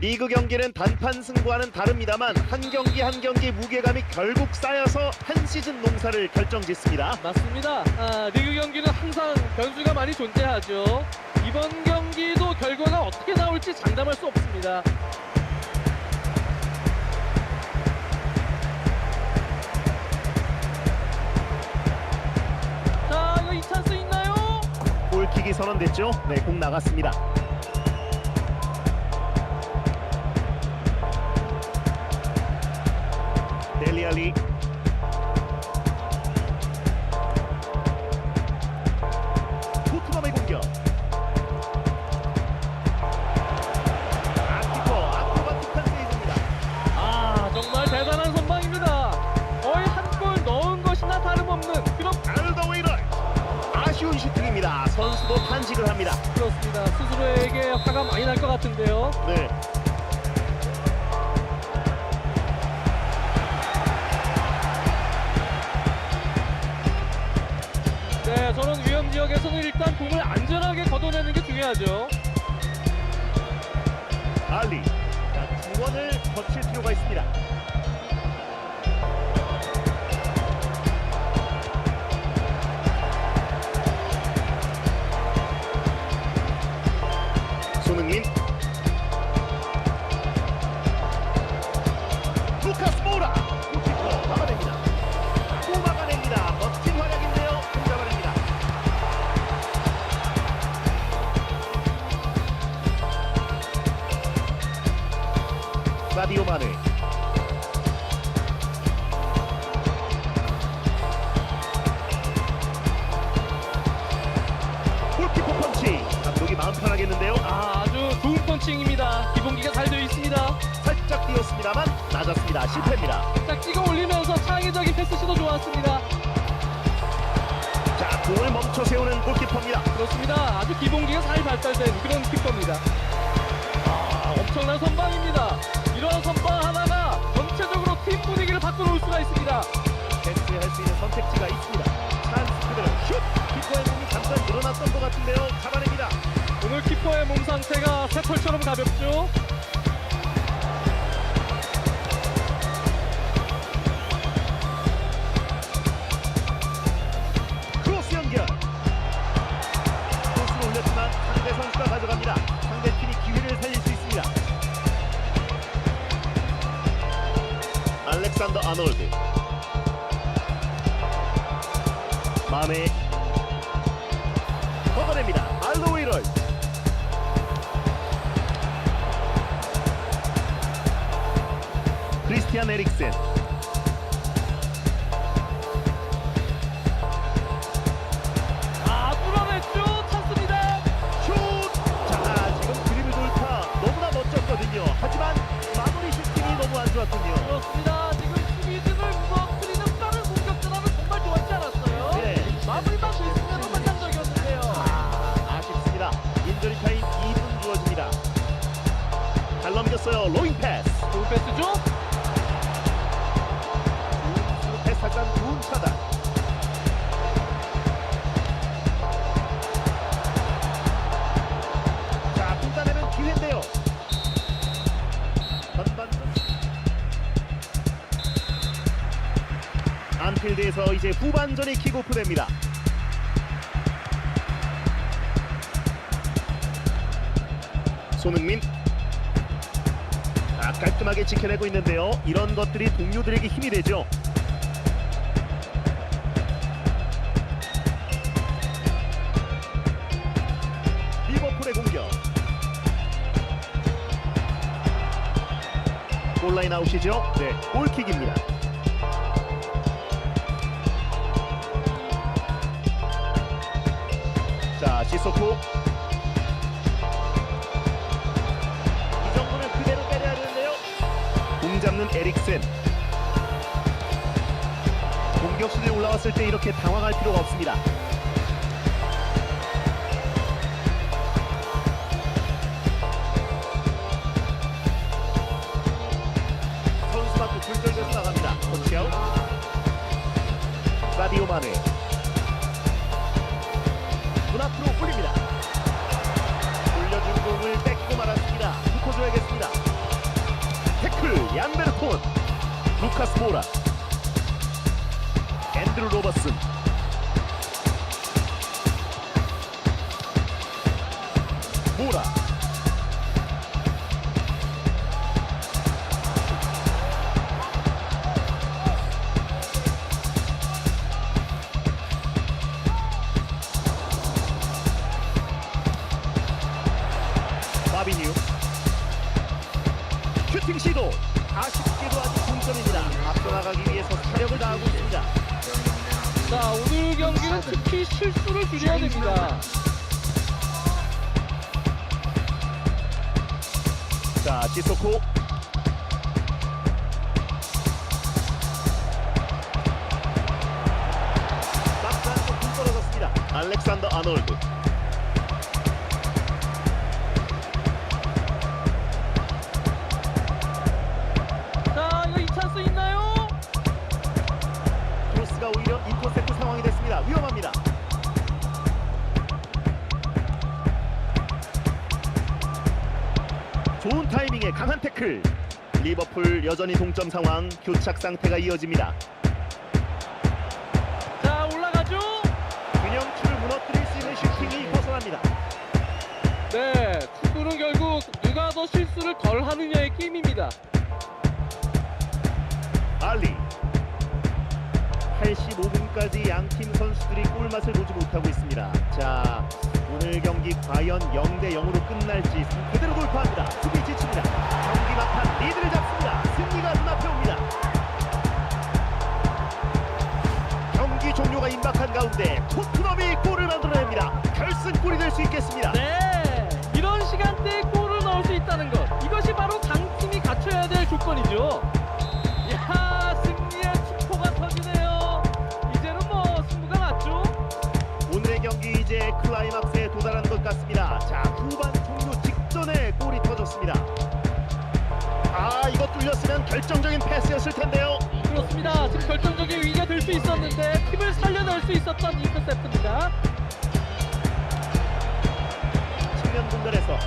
리그 경기는 단판 승부와는 다릅니다만 한 경기 한 경기 무게감이 결국 쌓여서 한 시즌 농사를 결정짓습니다. 맞습니다. 아, 리그 경기는 항상 변수가 많이 존재하죠. 이번 경기도 결과가 어떻게 나올지 장담할 수 없습니다. 자, 이거 이 찬스 있나요? 골킥이 선언됐죠? 네, 공 나갔습니다. 델리알리 토트넘의 공격 아키퍼 아크로바틱한 세이브입니다 아, 정말 대단한 선방입니다. 거의 한 골 넣은 것이나 다름없는 그런 알더웨이럴 아쉬운 슈팅입니다 선수도 탄식을 합니다 그렇습니다. 스스로에게 화가 많이 날 것 같은데요. 네. 네, 지역에서는 일단 공을 안전하게 걷어내는 게 중요하죠. 알리 자, 중원을 거칠 필요가 있습니다 사디오 마네 골키퍼 펀치 감독이 마음 편하겠는데요 아, 아주 좋은 펀칭입니다. 기본기가 잘 되어 있습니다. 살짝 뛰었습니다만 낮았습니다 실패입니다 딱 찍어 올리면서 창의적인 패스 시도 좋았습니다. 자 공을 멈춰 세우는 골키퍼입니다 그렇습니다. 아주 기본기가 잘 발달된 그런 키퍼입니다. 아, 엄청난 선방입니다. 이러한 선방 하나가 전체적으로 팀 분위기를 바꿔놓을 수가 있습니다. 패스할 수 있는 선택지가 있습니다 찬스 그대로 슛 키퍼의 몸이 잠깐 늘어났던 것 같은데요 잡아냅니다 오늘 키퍼의 몸 상태가 새털처럼 가볍죠. 아놀드. 마네 걷어냅니다. 알로웨이럴. 크리스티안 에릭센 안필드에서 이제 후반전이 킥오프 됩니다. 손흥민 자, 깔끔하게 지켜내고 있는데요. 이런 것들이 동료들에게 힘이 되죠. 리버풀의 공격. 골라인 아웃이죠? 네, 골킥입니다. 자, 시소코. 이 정도는 그대로 때려야 되는데요. 공 잡는 에릭센. 공격수들이 올라왔을 때 이렇게 당황할 필요가 없습니다. 선수 밖으로 줄줄져서 나갑니다. 터치아웃. 사디오 마네. 앞으로 홀립니다. 올려준 공을 뺏고 말았습니다. 후코조에겠습니다. 태클 얀베르콘 루카스 모라 앤드루 로버슨 모라 슈팅 시도 아쉽게도 아직 동점입니다. 앞서 나가기 위해서 사력을 다하고 있습니다. 자, 오늘 경기는 특히 실수를 줄여야 됩니다. 자 막판도 굴 떨어졌습니다. 알렉산더 아놀드 좋은 타이밍에 강한 태클. 리버풀 여전히 동점 상황 교착 상태가 이어집니다. 자, 올라가죠? 균형추를 무너뜨릴 수 있는 슈팅이 벗어납니다. 네, 축구는 결국 누가 더 실수를 덜 하느냐의 게임입니다. 알리. 85분까지 양 팀 선수들이 골맛을 보지 못하고 있습니다. 자 오늘 경기 과연 0대 0으로 끝날지 그대로 돌파합니다. 수비 지칩니다. 경기 막판 리드를 잡습니다. 승리가 눈앞에 옵니다. 경기 종료가 임박한 가운데 토트넘이 골을 만들어냅니다. 결승골이 될 수 있겠습니다. 네, 이런 시간대에 골을 넣을 수 있다는 것. 이것이 바로 강팀이 갖춰야 될 조건이죠. 같습니다. 자 후반 종료 직전에 골이 터졌습니다. 아 이거 뚫렸으면 결정적인 패스였을 텐데요. 그렇습니다. 지금 결정적인 위기가 될 수 있었는데 팀을 살려낼 수 있었던 인터셉트입니다. 측면 공간에서